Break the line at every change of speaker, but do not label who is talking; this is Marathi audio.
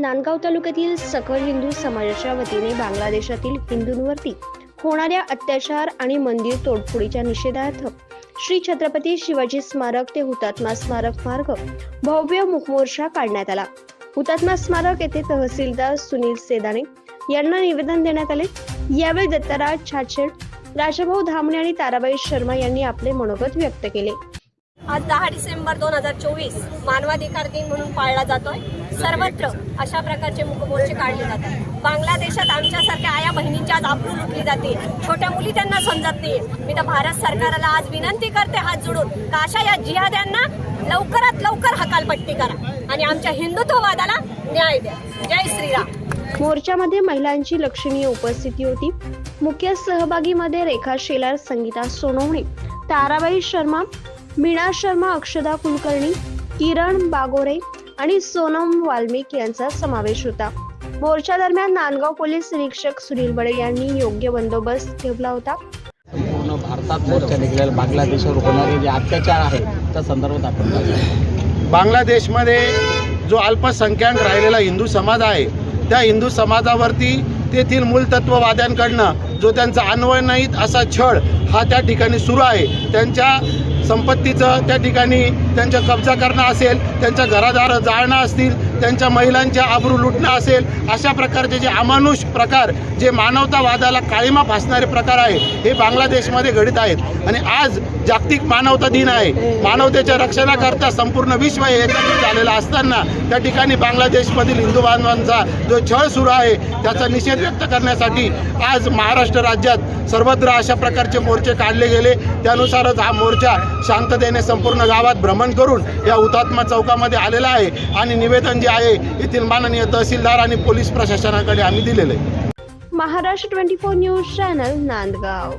नांदगाव तालुक्यातील सखल हिंदू समाजाच्या वतीने बांगलादेशातील हिंदूंवरती होणाऱ्या अत्याचार आणि मंदिर तोडफोडीच्या निषेधार्थ श्री छत्रपती शिवाजी स्मारक ते हुतात्मा स्मारक मार्ग भव्य मुखमोर्चा काढण्यात आला. हुतात्मा स्मारक येथे तहसीलदार सुनील सेदाने यांना निवेदन देण्यात आले. यावेळी दत्तराज छाछेड राजाभाऊ धामणे आणि ताराबाई शर्मा यांनी आपले मनोगत व्यक्त केले.
आज दहा डिसेंबर दोन हजार चोवीस मानवाधिकार दिन म्हणून पाळला जातोय. सर्वत्र अशा प्रकारचे मुखमोर्चे काढले जातात. बांगलादेशात आमच्यासारख्या आया बहिणींच्या आज आबरू लुटली जाते. छोट्या मुली त्यांना समजत नाही. मी तर भारत सरकारला आज विनंती करते हात जोडून का अशा या जिहाद्यांना लवकरात लवकर हकालपट्टी करा आणि आमच्या हिंदुत्ववादाला न्याय द्या. जय श्रीराम.
मोर्चामध्ये महिलांची लक्षणीय उपस्थिती होती. मुख्य सहभागीमध्ये रेखा शेलार संगीता सोनवणे ताराबाई शर्मा मीना शर्मा अक्षदा कुलकर्णी किरण बागोरे आणि सोनम वाल्मिक यांचा समावेश होता मोर्चा दरम्यान नांदगाव पोलीस निरीक्षक सुनील बडे यांनी योग्य बंदोबस्त ठेवला होता
पूर्ण भारतात मोर्चा निघालेला बांगलादेशवर होणारे जे अत्याचार आहेत त्या संदर्भात आपण?
बांगलादेशमध्ये जो अल्पसंख्याक राहिलेला हिंदू समाज आहे त्या हिंदू समाजावरती तेथील मूलतत्ववाद्यांकडनं जो त्यांचा अन्वयनित असा छळ हा त्या ठिकाणी सुरू आहे त्यांच्या संपत्तीचं त्या ठिकाणी त्यांच्या कब्जा करणं असेल त्यांच्या घरादार जाळणं असतील त्यांच्या महिलांच्या आबरू लुटणं असेल अशा प्रकारचे जे अमानुष प्रकार जे मानवतावादाला काळीमा फासणारे प्रकार आहे हे बांगलादेशमध्ये घडत आहेत. आणि आज जागतिक मानवता दिन आहे. मानवतेच्या रक्षणाकरता संपूर्ण विश्व हे एकत्रित झालेलं असताना त्या ठिकाणी बांगलादेशमधील हिंदू बांधवांचा जो छळ सुरू आहे त्याचा निषेध व्यक्त करण्यासाठी आज महाराष्ट्र राज्यात सर्वत्र अशा प्रकारचे मोर्चे काढले गेले. त्यानुसारच हा मोर्चा शांततेने संपूर्ण गावात भ्रमण करून या हुतात्मा चौकामध्ये आलेला आहे आणि निवेदन जे आहे येथील माननीय तहसीलदार आणि पोलीस प्रशासनाकडे आम्ही दिलेलं आहे.
Maharashtra twenty four news channel Nandgaon.